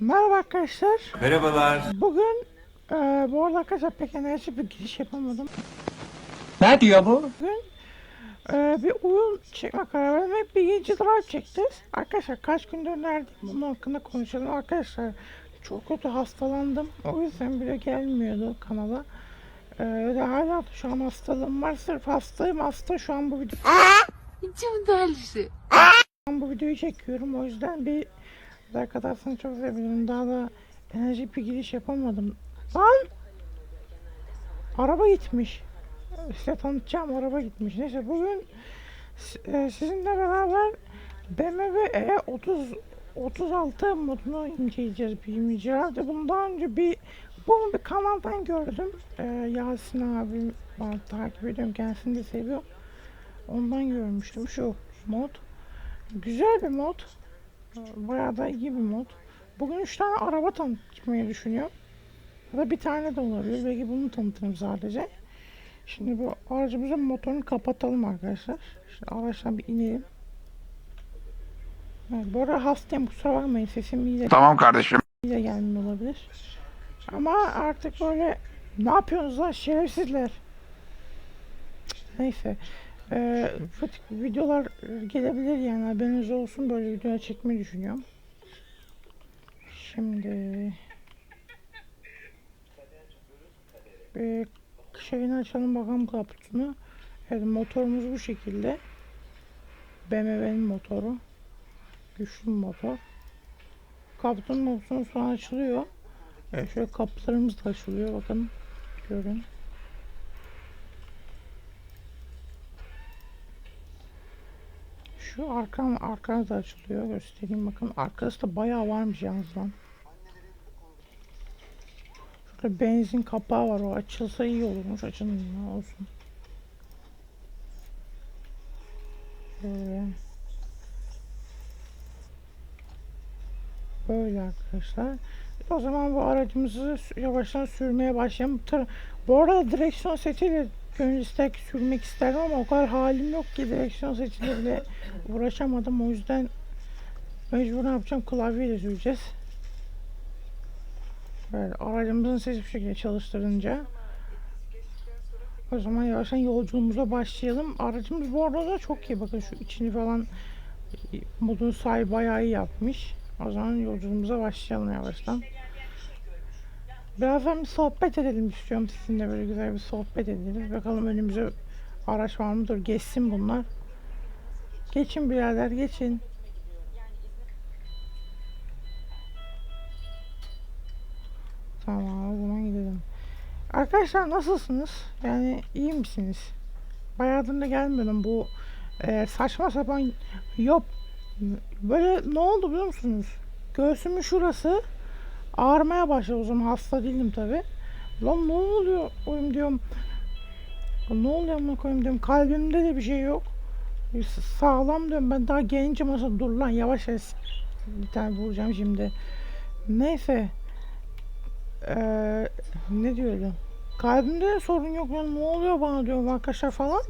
Merhaba arkadaşlar. Merhabalar. Bugün e, bu arada arkadaşlar pek enerji bir giriş yapamadım. Ne diyor bu? Bugün e, bir oyun çekme karar verdim ve birinci drive çekeceğiz. Arkadaşlar kaç gündür neredeyim bunun hakkında konuşalım. Arkadaşlar çok kötü hastalandım. O yüzden bile gelmiyordu kanala. E, ve hala da şu an hastalığım var. Sırf hastayım hasta şu an bu video İçim delisi. Ben bu videoyu çekiyorum o yüzden bir like atarsanız çok sevinirim. Daha da enerji bir giriş yapamadım. Lan! Araba gitmiş. Size tanıtacağım araba gitmiş. Neyse bugün e, sizinle beraber BMW E30 36 modunu inceleyeceğiz birinci herhalde. Bundan önce bir bunu bir kanaldan gördüm. E, Yasin abi var takip ediyorum kendisini de seviyorum. Ondan görmüştüm şu mod. Güzel bir mod. Bayağı da iyi bir mod. Bugün 3 tane araba tanıtmayı düşünüyorum. Ya da bir tane de olabilir. Belki bunu tanıtırım sadece. Şimdi bu aracımızın motorunu kapatalım arkadaşlar. Şimdi araçtan bir inelim. Evet, bu arada hastayım kusura bakmayın sesim iyi de, Tamam kardeşim. iyi de gelmiyor olabilir. Ama artık böyle ne yapıyorsunuz lan şerefsizler. Neyse. Ee, tip videolar gelebilir yani haberiniz olsun böyle videolar çekmeyi düşünüyorum. Şimdi bir şeyini açalım bakalım kaputunu. Evet motorumuz bu şekilde. BMW'nin motoru. Güçlü motor. Kaputunun opsiyonu sonra açılıyor. Evet, şöyle kapılarımız da açılıyor bakın. Görün. Şu arkan arkanız da açılıyor. Göstereyim bakın. Arkası da bayağı varmış yalnız lan. Şurada benzin kapağı var. O açılsa iyi olurmuş. Ne olsun. Böyle. Böyle arkadaşlar. O zaman bu aracımızı yavaştan sürmeye başlayalım. Bu arada direksiyon setiyle gönül ister ki sürmek isterdim ama o kadar halim yok ki direksiyon setiyle bile uğraşamadım. O yüzden mecbur ne yapacağım? Klavyeyle süreceğiz. Böyle aracımızın sesi bu şekilde çalıştırınca o zaman yavaştan yolculuğumuza başlayalım. Aracımız bu arada çok iyi. Bakın şu içini falan modun sahibi bayağı iyi yapmış. O zaman yolculuğumuza başlayalım yavaştan. Birazdan bir sohbet edelim istiyorum sizinle böyle güzel bir sohbet edelim. Bakalım önümüze araç var mıdır? Geçsin bunlar. Geçin birader geçin. Tamam o zaman gidelim. Arkadaşlar nasılsınız? Yani iyi misiniz? Bayağıdır da gelmiyordum bu e, saçma sapan yok böyle ne oldu biliyor musunuz? Göğsümün şurası ağrımaya başladı o zaman hasta değildim tabi. Lan ne oluyor oyum diyorum. Ne oluyor amına koyayım diyorum. Kalbimde de bir şey yok. Sağlam diyorum ben daha gencim nasıl dur lan yavaş yavaş bir tane vuracağım şimdi. Neyse. Ee, ne diyordum? Kalbimde de sorun yok ya ne oluyor bana diyorum arkadaşlar falan.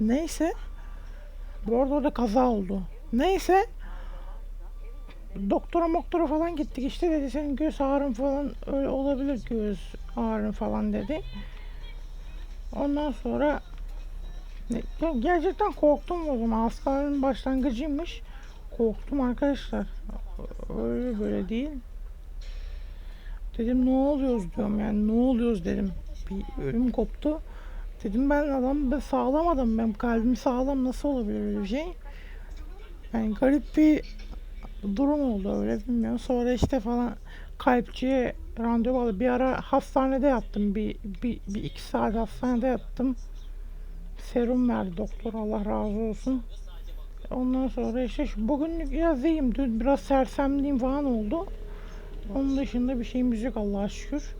Neyse. Bu arada orada kaza oldu. Neyse. Doktora moktora falan gittik işte dedi senin göz ağrın falan öyle olabilir göz ağrın falan dedi. Ondan sonra ya gerçekten korktum o zaman hastanenin başlangıcıymış. Korktum arkadaşlar. Öyle böyle değil. Dedim ne oluyoruz diyorum yani ne oluyoruz dedim. Bir ölüm koptu. Dedim ben adam ben sağlam adam ben kalbim sağlam nasıl olabilir öyle bir şey. Yani garip bir durum oldu öyle bilmiyorum. Sonra işte falan kalpçiye randevu aldı. Bir ara hastanede yattım. Bir, bir, bir iki saat hastanede yattım. Serum verdi doktor Allah razı olsun. Ondan sonra işte şu bugünlük biraz iyiyim. Dün biraz sersemliğim falan oldu. Onun dışında bir şeyimiz yok Allah'a şükür.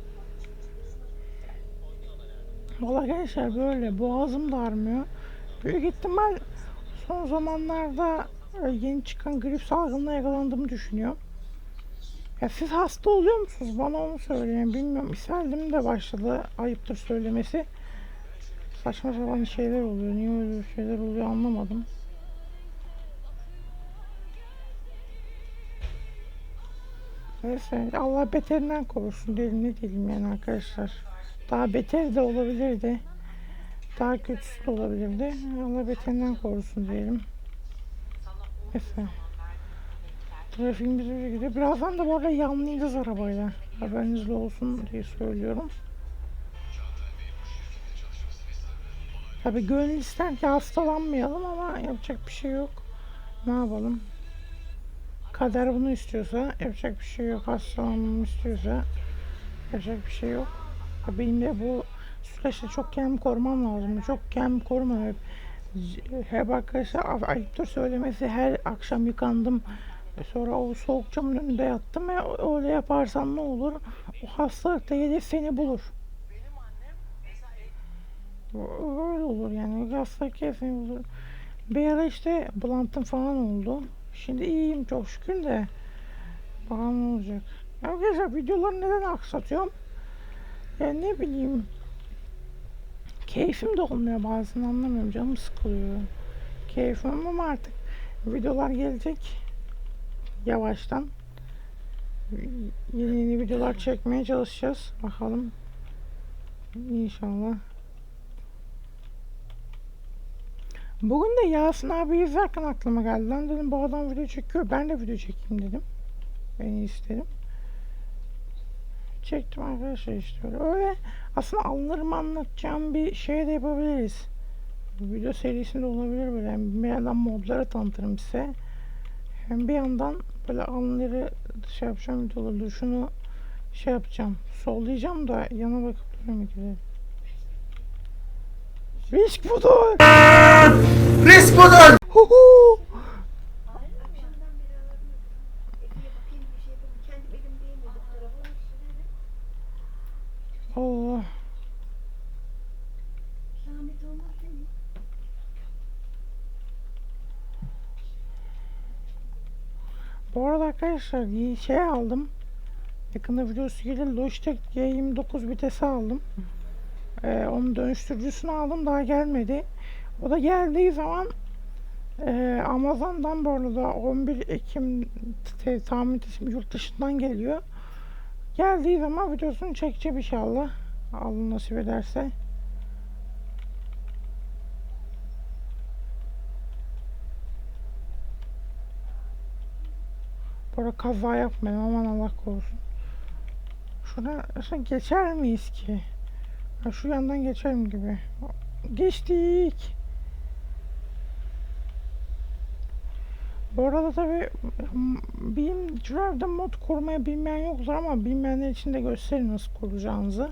Valla gençler böyle boğazım da ağrımıyor. Büyük ihtimal son zamanlarda yeni çıkan grip salgınına yakalandığımı düşünüyorum. Ya siz hasta oluyor musunuz? Bana onu söyleyin. Bilmiyorum. İshaldim de başladı. Ayıptır söylemesi. Saçma sapan şeyler oluyor. Niye öyle şeyler oluyor anlamadım. Neyse Allah beterinden korusun diyelim ne diyelim yani arkadaşlar. Daha beter de olabilirdi. Daha kötüsü de olabilirdi. Allah beterinden korusun diyelim. Neyse. Trafiğimiz böyle gidiyor. Birazdan da bu arada yanlayacağız arabayla. Haberiniz de olsun diye söylüyorum. Tabi gönül ister ki hastalanmayalım ama yapacak bir şey yok. Ne yapalım? Kader bunu istiyorsa yapacak bir şey yok. Hastalanmamı istiyorsa yapacak bir şey yok. Benim de bu süreçte çok kendimi korumam lazım. Çok kendimi korumam hep. Hep arkadaşlar ay- ayıptır söylemesi her akşam yıkandım. Sonra o soğuk camın önünde yattım ve öyle yaparsan ne olur? O hastalık da gelir seni bulur. Öyle olur yani. Hastalık seni bulur. Bir ara işte bulantım falan oldu. Şimdi iyiyim çok şükür de. Bakalım ne olacak. Arkadaşlar videoları neden aksatıyorum? Ya ne bileyim. Keyfim de olmuyor bazen anlamıyorum. Canım sıkılıyor. Keyfim ama artık videolar gelecek. Yavaştan. Yeni yeni videolar çekmeye çalışacağız. Bakalım. İnşallah. Bugün de Yasin abi izlerken aklıma geldi. Lan dedim bu adam video çekiyor. Ben de video çekeyim dedim. Ben istedim. Çektim arkadaşlar işte öyle. Öyle aslında anılarımı anlatacağım bir şey de yapabiliriz. Bu video serisinde olabilir böyle. Yani bir yandan modları tanıtırım size. Hem bir yandan böyle anıları şey yapacağım videoları. Şunu şey yapacağım. Sollayacağım da yana bakıp durayım ikide. Risk budur. Risk budur akşamdan beri aradım. Ekiye bakayım bir şey yapayım. Kendim elimdeyim dedi. Telefonu üstüne de. Allah. Zahmet olmaz değil mi? Bu arada arkadaşlar şey aldım. Yakında videosu gelir. Logitech G29 vitesi aldım. Ee, onun dönüştürücüsünü aldım. Daha gelmedi. O da geldiği zaman e, Amazon'dan bu arada 11 Ekim tahmin ettim yurt dışından geliyor. Geldiği zaman videosunu çekeceğim inşallah. Allah nasip ederse. Arada kaza yapmayalım aman Allah korusun. Şuna şuna geçer miyiz ki? Ha, şu yandan geçerim gibi. Geçtik. Bu arada tabi benim Drive'da mod kurmayı bilmeyen yoktur ama bilmeyenler için de gösterin nasıl kuracağınızı.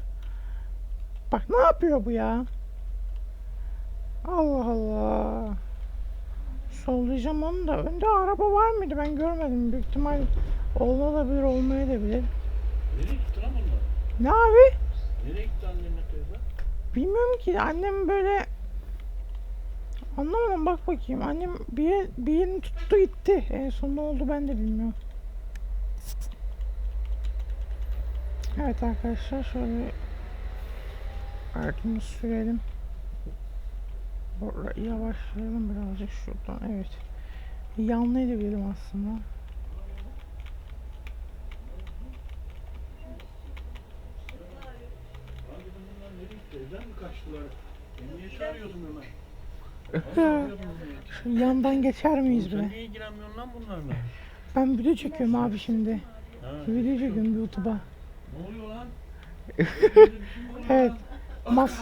Bak ne yapıyor bu ya? Allah Allah. Sollayacağım onu da. Önde araba var mıydı? Ben görmedim. Büyük ihtimal olmayabilir, olmayabilir. Nereye gitti lan bunlar? Ne abi? Nereye gitti annemle teyze? Bilmiyorum ki. Annem böyle anlamadım. Bak bakayım. Annem bir, yer, bir yerini tuttu gitti. En son ne oldu ben de bilmiyorum. Evet arkadaşlar şöyle aracımızı sürelim. Yavaşlayalım birazcık şuradan. Evet. Yanlı edebilirim aslında. Şu yandan geçer miyiz be? niye ilgilenmiyorsun lan bunlarla? Ben video çekiyorum abi şimdi. Ha, Video çekiyorum YouTube'a. ne oluyor lan? Evet. Mas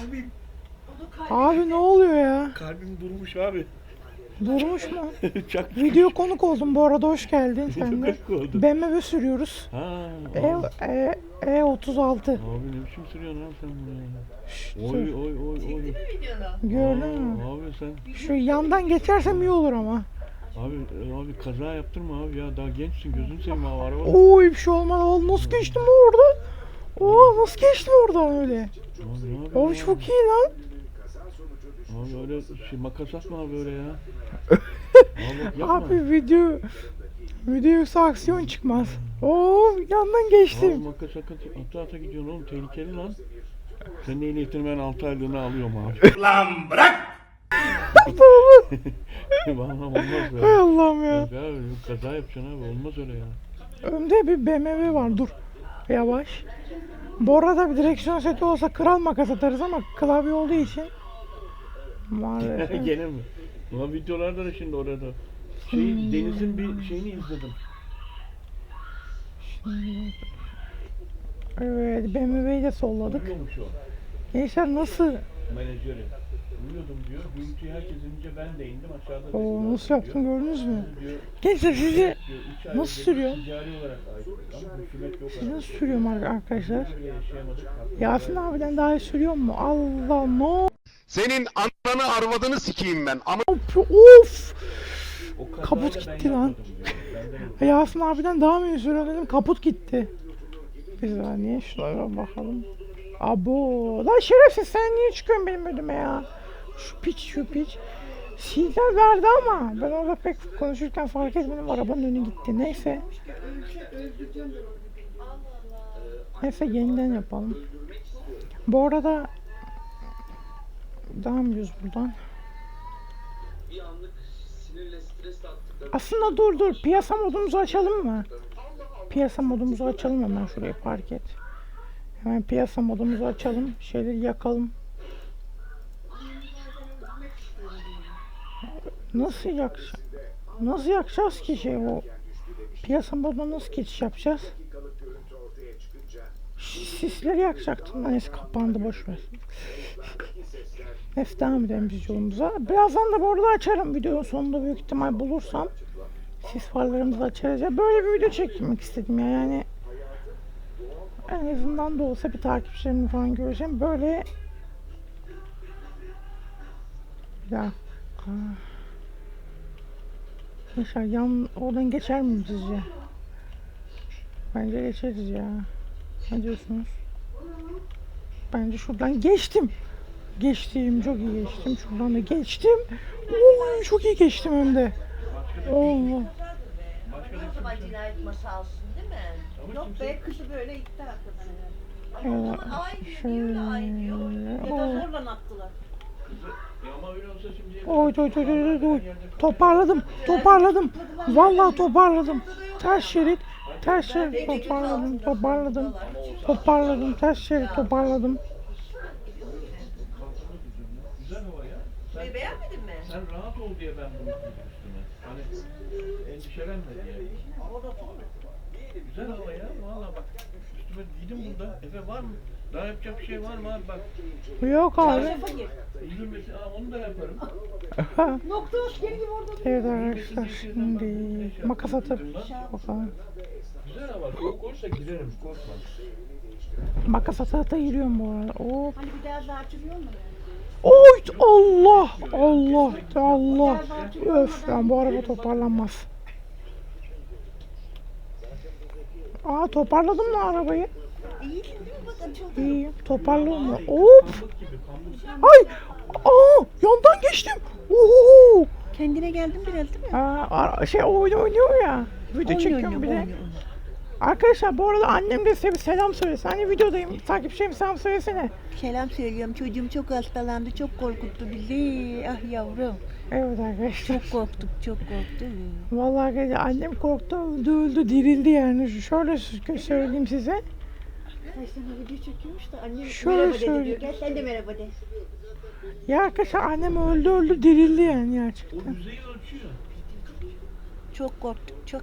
abi ne oluyor ya? kalbim durmuş abi. Durmuş mu? Çak Video konuk oldum bu arada hoş geldin sen de. Çok oldu. BMW sürüyoruz. Ha, E, abi. e, E36. Abi ne biçim sürüyorsun lan sen bunu ya? Şşt, Oy dur. oy oy oy. Gördün mü? Aa, Abi sen, Şu yandan geçersem iyi olur ama. abi abi kaza yaptırma abi ya daha gençsin gözün seveyim abi araba. Oy bir şey olmadı. Oğlum Nasıl geçtim orada? Oo nasıl geçtim oradan öyle? Abi ne yapıyorsun Abi çok iyi lan. Abi öyle şey makas atma abi öyle ya. yapma. Abi video video yoksa aksiyon çıkmaz. Oo yandan Abi geçtim. makas akat ata ata gidiyorsun oğlum tehlikeli lan. Senin ehliyetini ben 6 aylığına alıyorum abi. Vallahi olmaz Hay ya. Allah'ım ya. Yok abi kaza yapacaksın abi olmaz öyle ya. Önde bir BMW var dur. Yavaş. Bu arada bir direksiyon seti olsa kral makas atarız ama klavye olduğu için maalesef. Gene mi? Ulan videolarda da şimdi orada. Şey, Deniz'in bir şeyini izledim. Evet BMW'yi de solladık. Uyuyormuş o Gençler nasıl? menajeri. Uyuyordum diyor. Gürültüyü herkes inince ben de indim aşağıda. Oo, nasıl diyor. gördünüz mü? Gençler sizi Nasıl sürüyor? Ticari olarak ait. Ama hükümet yok. sizi nasıl sürüyorum ar- arkadaşlar? Yasin abiden daha iyi sürüyor mu? Allah ne Senin ananı arvadını sikeyim ben. Ama? Of! O kazayı Kaput gitti lan. Benden Yasin abiden daha mı iyi sürüyor dedim kaput gitti. Bir saniye şuna bakalım. Abo lan şerefsiz sen niye çıkıyorsun benim önüme ya? Şu piç şu piç. Sinyal verdi ama ben orada pek konuşurken fark etmedim arabanın önü gitti. Neyse. Neyse yeniden yapalım. Bu arada devam ediyoruz buradan. Aslında dur dur piyasa modumuzu açalım mı? Piyasa modumuzu açalım hemen şuraya park et. Hemen piyasa modumuzu açalım. Şeyleri yakalım. Nasıl yakacağız? Nasıl yakacağız ki şey o? Piyasa moduna nasıl geçiş yapacağız? Sisleri yakacaktım. Neyse kapandı boş edelim biz yolumuza. Birazdan da arada açarım videonun sonunda büyük ihtimal bulursam. Sis farlarımızı açarız. Böyle bir video çekmek istedim ya yani. En azından da olsa bir takipçilerimi falan göreceğim. Böyle bir dakika. Yaşar yan oradan geçer mi sizce? Bence geçeriz ya. Ne diyorsunuz? Bence şuradan geçtim. Geçtim, çok iyi geçtim. Şuradan da geçtim. Oo, çok iyi geçtim hem de. Allah. O zaman cinayet masalsın değil mi? Yok be kızı böyle itti. Evet, Ama aynı diyor aynı diyor. Ya da zorla attılar. Ama. Oy oy oy oy oy oy. Toparladım, toparladım. Vallahi toparladım. Ters şerit, ters şerit toparladım, toparladım. Toparladım, ters şerit toparladım. Güzel hava ya. Sen, Burayı beğenmedin mi? Sen rahat ol diye ben bunu giydim üstüme. Hani endişelenme diye. Güzel hava ya. Valla bak. Üstüme giydim burada. Efe var mı? Daha yapacak bir şey var mı abi bak. Yok abi. Üzülmesin. Aa, onu da yaparım. Nokta hoş gel gibi orada. Evet arkadaşlar şimdi makas atıp bakalım. Güzel hava. Soğuk olursa girerim. Korkma. Makas ata ata yürüyorum bu arada. Hop. Hani bir daha daha açılıyor mu? Oy Allah Allah Allah. Öf ben bu araba toparlanmaz. Aa toparladım mı arabayı? İyiyim toparladım mı? Hop. Ay. Aa yandan geçtim. Uhu. Kendine geldin biraz değil mi? Aa, şey oyun oynuyor ya. Video çekiyorum bir de. Arkadaşlar bu arada annem de size bir selam söylesin. Hani videodayım. Takipçilerim selam söylesene. Selam söylüyorum. Çocuğum çok hastalandı. Çok korkuttu bizi. Ah yavrum. Evet arkadaşlar. Çok korktuk. Çok korktuk. Vallahi arkadaşlar annem korktu, öldü, öldü, dirildi yani. Şöyle sö- söyleyeyim size. Sana video çekiyormuş da annem Şöyle merhaba dedi söyle. diyor. Gel sen de merhaba de. Ya arkadaşlar annem öldü, öldü, dirildi yani gerçekten. Çok korktuk. Çok.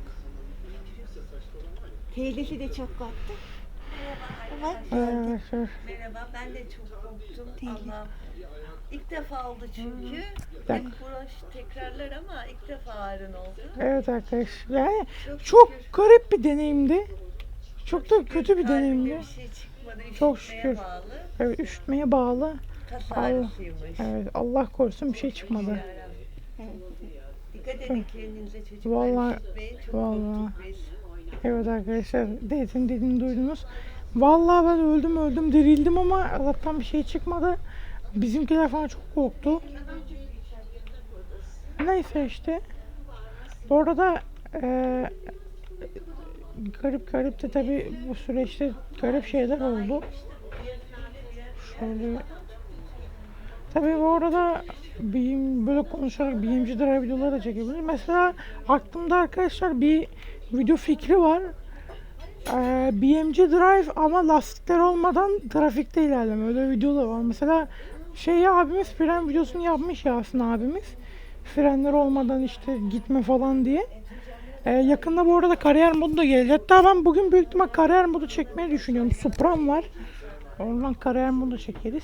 Teyzesi de çok korktu. Bak. Arkadaşlar. Merhaba, ben de çok korktum. Allah. İlk defa oldu çünkü. dakika. Hep uğraş tekrarlar ama ilk defa Harun oldu. Evet arkadaşlar. Yani Çok, çok şükür. garip bir deneyimdi. Çok da kötü bir deneyimdi. Bir şey çıkmadı. Çok şükür. Bağlı. Evet üşütmeye bağlı. Allah. Evet Allah korusun bir şey çıkmadı. Dikkat edin kendinize çocuklar. Vallahi-. Çok vallahi. Evet arkadaşlar dedim dediğini duydunuz. Vallahi ben öldüm öldüm dirildim ama Allah'tan bir şey çıkmadı. Bizimkiler falan çok korktu. Neyse işte. Bu arada eee, garip garip de tabi bu süreçte garip şeyler oldu. Şöyle Tabii bu arada bilim, böyle konuşarak bilimci videoları da çekebiliriz. Mesela aklımda arkadaşlar bir video fikri var. Ee, BMG Drive ama lastikler olmadan trafikte ilerleme. Öyle video da var. Mesela şey abimiz fren videosunu yapmış Yasin abimiz. Frenler olmadan işte gitme falan diye. Ee, yakında bu arada kariyer modu da gelecek. Hatta ben bugün büyük ihtimal kariyer modu çekmeyi düşünüyorum. Supra'm var. Oradan kariyer modu çekeriz.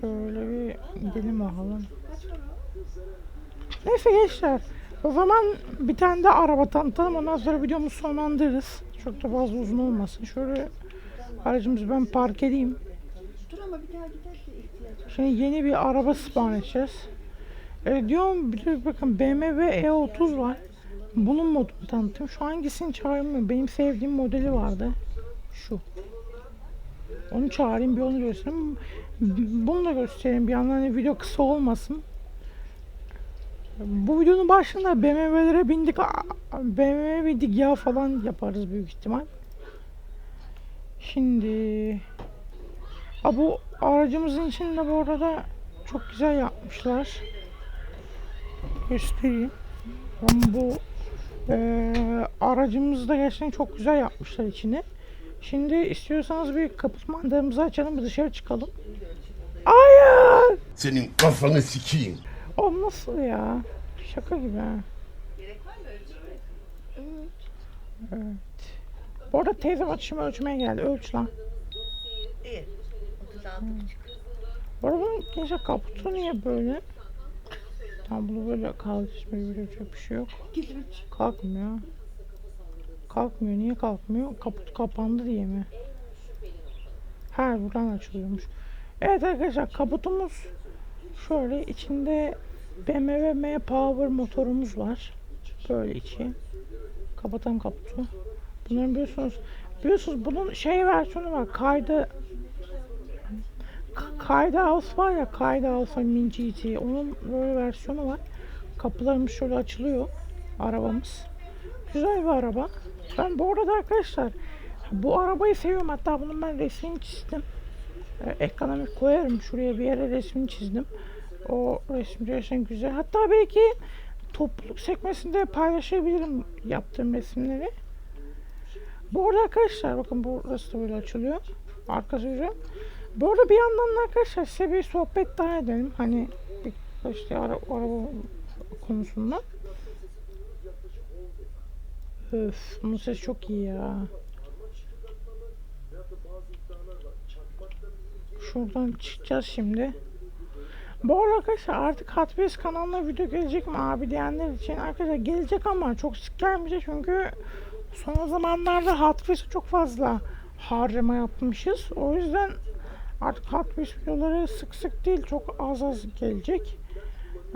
Şöyle bir gidelim bakalım. Neyse gençler. O zaman bir tane de araba tanıtalım. Ondan sonra videomuzu sonlandırırız. Çok da fazla uzun olmasın. Şöyle aracımızı ben park edeyim. Dur ama bir daha giderse ihtiyaç var. Şimdi yeni bir araba spawn edeceğiz. E, diyorum bir de bakın BMW E30 var. Bunun modunu tanıtayım. Şu hangisini çağırayım Benim sevdiğim modeli vardı. Şu. Onu çağırayım bir onu göstereyim. Bunu da göstereyim bir yandan hani video kısa olmasın. Bu videonun başında BMW'lere bindik. BMW bindik ya falan yaparız büyük ihtimal. Şimdi Ha bu aracımızın içinde bu arada çok güzel yapmışlar. Göstereyim. Ben bu eee aracımızda gerçekten çok güzel yapmışlar içini. Şimdi istiyorsanız bir kaput mandaramızı açalım dışarı çıkalım. Hayır! Senin kafanı sikeyim. O nasıl ya? Şaka gibi ha. Evet. Bu arada teyzem atışımı ölçmeye geldi. Ölç lan. İyi. 36 buçuk. Bu arada gençler kaputu niye böyle? Tam bunu böyle kaldırmayı böyle yapacak bir şey yok. Kalkmıyor. Kalkmıyor. Niye kalkmıyor? Kaput kapandı diye mi? Ha buradan açılıyormuş. Evet arkadaşlar kaputumuz şöyle içinde BMW M Power motorumuz var. Böyle içi. Kapatalım kaputu. Bunların biliyorsunuz biliyorsunuz bunun şey versiyonu var. Kaydı Kayda House var ya Kayda House Min GT onun böyle versiyonu var. Kapılarımız şöyle açılıyor. Arabamız. Güzel bir araba. Ben bu arada arkadaşlar bu arabayı seviyorum. Hatta bunun ben resmini çizdim. Ekrana bir koyarım. Şuraya bir yere resmini çizdim. O resim gerçekten güzel. Hatta belki topluluk sekmesinde paylaşabilirim yaptığım resimleri. Bu arada arkadaşlar bakın burası da böyle açılıyor. Arkası güzel. Bu arada bir yandan da arkadaşlar size bir sohbet daha edelim. Hani işte ara, araba konusunda. Öf, bunun sesi çok iyi ya. Şuradan çıkacağız şimdi. Bu arada arkadaşlar artık Hot kanalına video gelecek mi abi diyenler için arkadaşlar gelecek ama çok sık gelmeyecek çünkü son zamanlarda Hot çok fazla harcama yapmışız. O yüzden artık Hot videoları sık sık değil çok az az gelecek.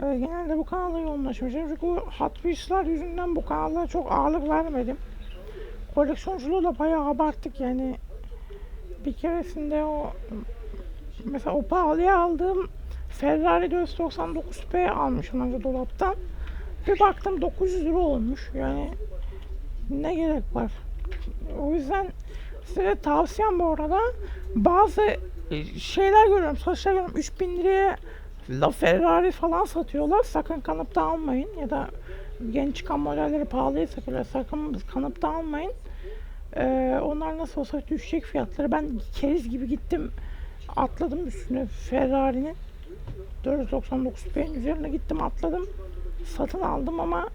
Ee, genelde bu kanala yoğunlaşmışım çünkü Hot Wheels'lar yüzünden bu kanala çok ağırlık vermedim. Koleksiyonculuğu da bayağı abarttık yani bir keresinde o mesela o pahalıya aldığım Ferrari 499P almışım önce dolaptan. Bir baktım 900 lira olmuş. Yani ne gerek var? O yüzden size tavsiyem bu arada bazı e, şeyler görüyorum, satışlar görüyorum. 3000 liraya La Ferrari falan satıyorlar. Sakın kanıp da almayın. Ya da yeni çıkan modelleri pahalıya satıyorlar. Sakın kanıp da almayın. Ee, onlar nasıl olsa düşecek fiyatları. Ben keriz gibi gittim. Atladım üstüne Ferrari'nin. 499P'nin üzerine gittim atladım. Satın aldım ama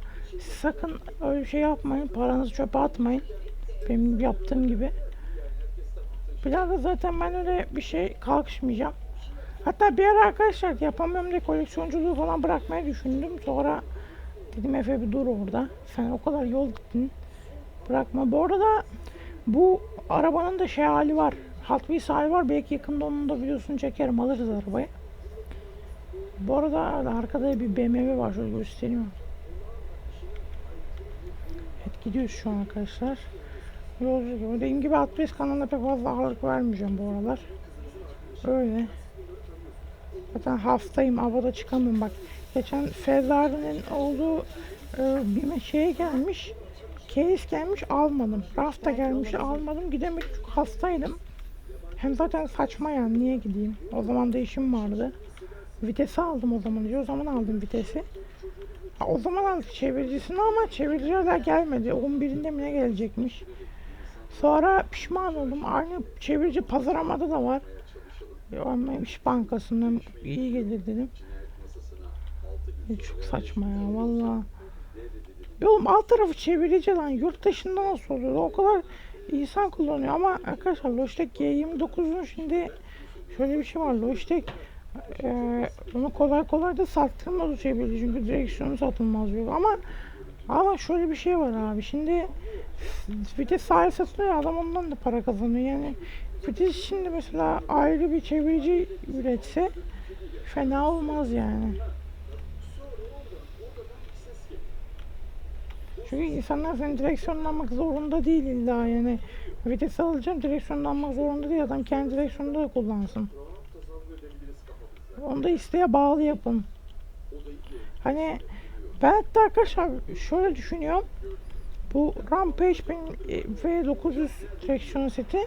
sakın öyle şey yapmayın. Paranızı çöpe atmayın. Benim yaptığım gibi. Bir daha da zaten ben öyle bir şey kalkışmayacağım. Hatta bir ara arkadaşlar yapamıyorum diye koleksiyonculuğu falan bırakmayı düşündüm. Sonra dedim Efe bir dur orada. Sen o kadar yol gittin. Bırakma. Bu arada bu arabanın da şey hali var. Hot Wheels var. Belki yakında onun da videosunu çekerim. Alırız arabayı. Bu arada arkada bir BMW var. Şöyle göstereyim. Evet gidiyoruz şu an arkadaşlar. Yolcu gibi. Dediğim gibi Hot Wheels kanalına pek fazla ağırlık vermeyeceğim bu aralar. Öyle. Zaten hastayım. Havada çıkamıyorum bak. Geçen Ferrari'nin olduğu e, bir şeye gelmiş. Case gelmiş almadım. Rafta gelmiş almadım. Gidemedim hastaydım. Hem zaten saçma yani niye gideyim? O zaman da işim vardı. Vitesi aldım o zaman diyor. O zaman aldım vitesi. Ha, O zaman aldık çeviricisini ama çeviriciler daha gelmedi. 11'inde mi ne gelecekmiş. Sonra pişman oldum. Aynı çevirici Pazarama'da da var. Ama İş Bankası'ndan iyi gelir dedim. E, Çok saçma ya valla. Oğlum alt tarafı çevirici lan. Yurt dışında nasıl oluyor? O kadar insan kullanıyor ama arkadaşlar Logitech G29'un şimdi şöyle bir şey var. Logitech eee onu kolay kolay da sattırmaz çevirici çünkü direksiyonu satılmaz diyor. Ama ama şöyle bir şey var abi. Şimdi vites sahibi satılıyor adam ondan da para kazanıyor. Yani vites şimdi mesela ayrı bir çevirici üretse fena olmaz yani. Çünkü insanlar senin direksiyonunu almak zorunda değil illa yani. Vites alacağım direksiyonunu almak zorunda değil. Adam kendi direksiyonunu da kullansın. Onu da isteğe bağlı yapın. Hani ben hatta arkadaşlar şöyle düşünüyorum. Bu Rampage benim e, V900 direksiyon seti.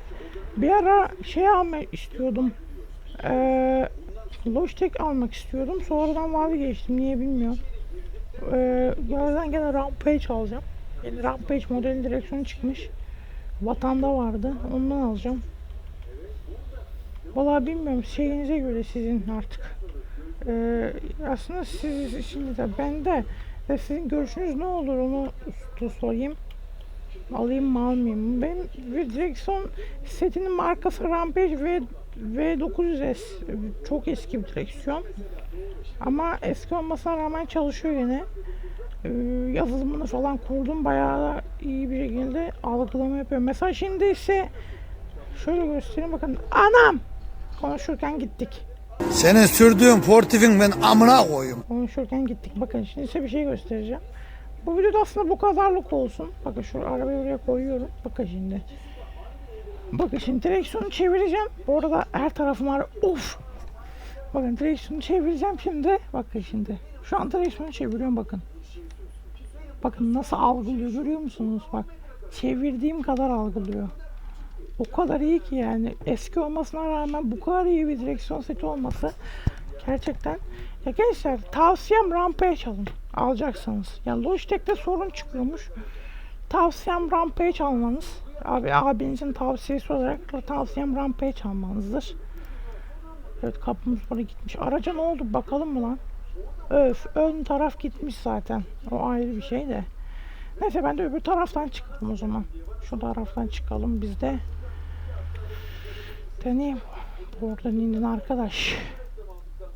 Bir ara şey almak istiyordum. Ee, Logitech almak istiyordum. Sonradan vazgeçtim. Niye bilmiyorum. Ee, yerden gene Rampage alacağım. Yeni Rampage modeli direksiyonu çıkmış. Vatanda vardı. Ondan alacağım. Vallahi bilmiyorum. Şeyinize göre sizin artık. Ee, aslında siz şimdi de bende ve sizin görüşünüz ne olur onu sorayım. Alayım mı almayayım mı? Ben bir direksiyon setinin markası Rampage V V900S. Çok eski bir direksiyon. Ama eski olmasına rağmen çalışıyor yine. Ee, yazılımını falan kurdum. Bayağı iyi bir şekilde algılama yapıyor. Mesela şimdi ise şöyle göstereyim bakın. Anam! Konuşurken gittik. Senin sürdüğün portifin ben amına koyayım. Konuşurken gittik. Bakın şimdi size bir şey göstereceğim. Bu videoda aslında bu kadarlık olsun. Bakın şu arabayı oraya koyuyorum. Bakın şimdi. Bakın şimdi direksiyonu çevireceğim. Bu arada her tarafım var. Of! Bakın direksiyonu çevireceğim şimdi. Bakın şimdi. Şu an direksiyonu çeviriyorum bakın. Bakın nasıl algılıyor görüyor musunuz? Bak çevirdiğim kadar algılıyor. O kadar iyi ki yani eski olmasına rağmen bu kadar iyi bir direksiyon seti olması gerçekten ya gençler tavsiyem Rampage alın alacaksanız. Yani Logitech'te sorun çıkıyormuş. Tavsiyem Rampage almanız. Abi abinizin tavsiyesi olarak tavsiyem Rampage almanızdır. Evet kapımız buraya gitmiş. Araca ne oldu bakalım mı lan? Öf ön taraf gitmiş zaten. O ayrı bir şey de. Neyse ben de öbür taraftan çıkalım o zaman. Şu taraftan çıkalım biz de. Deneyim. Buradan indin arkadaş.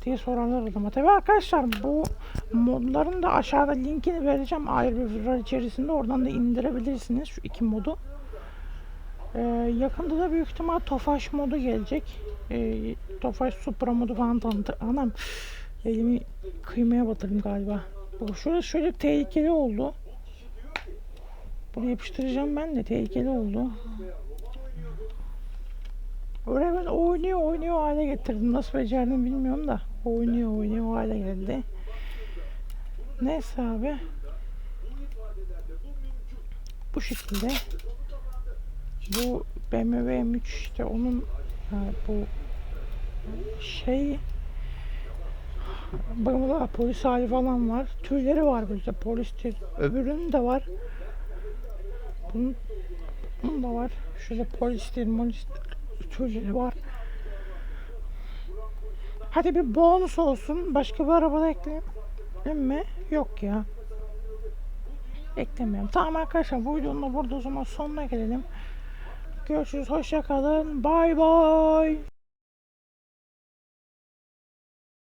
Diye sorarlar adama. Tabi arkadaşlar bu modların da aşağıda linkini vereceğim ayrı bir video içerisinde. Oradan da indirebilirsiniz şu iki modu. Ee, yakında da büyük ihtimal Tofaş modu gelecek. Ee, Tofaş Supra modu falan tanıtır. Anam elimi kıymaya batırdım galiba. Bu şöyle şöyle tehlikeli oldu. Bunu yapıştıracağım ben de tehlikeli oldu. Oraya ben oynuyor oynuyor hale getirdim. Nasıl becerdim bilmiyorum da. Oynuyor oynuyor hale geldi. Neyse abi. Bu şekilde. Bu BMW M3 işte onun bu şey Bakın burada polis hali falan var. Tüyleri var burada polis tüy. Öbürünün de var. Bunun, bunun da var. Şöyle polis değil, polis tüyleri var. Hadi bir bonus olsun. Başka bir arabada ekleyelim mi? Yok ya. Eklemiyorum. Tamam arkadaşlar bu videonun da burada o zaman sonuna gelelim. Görüşürüz. Hoşça kalın. Bay bay.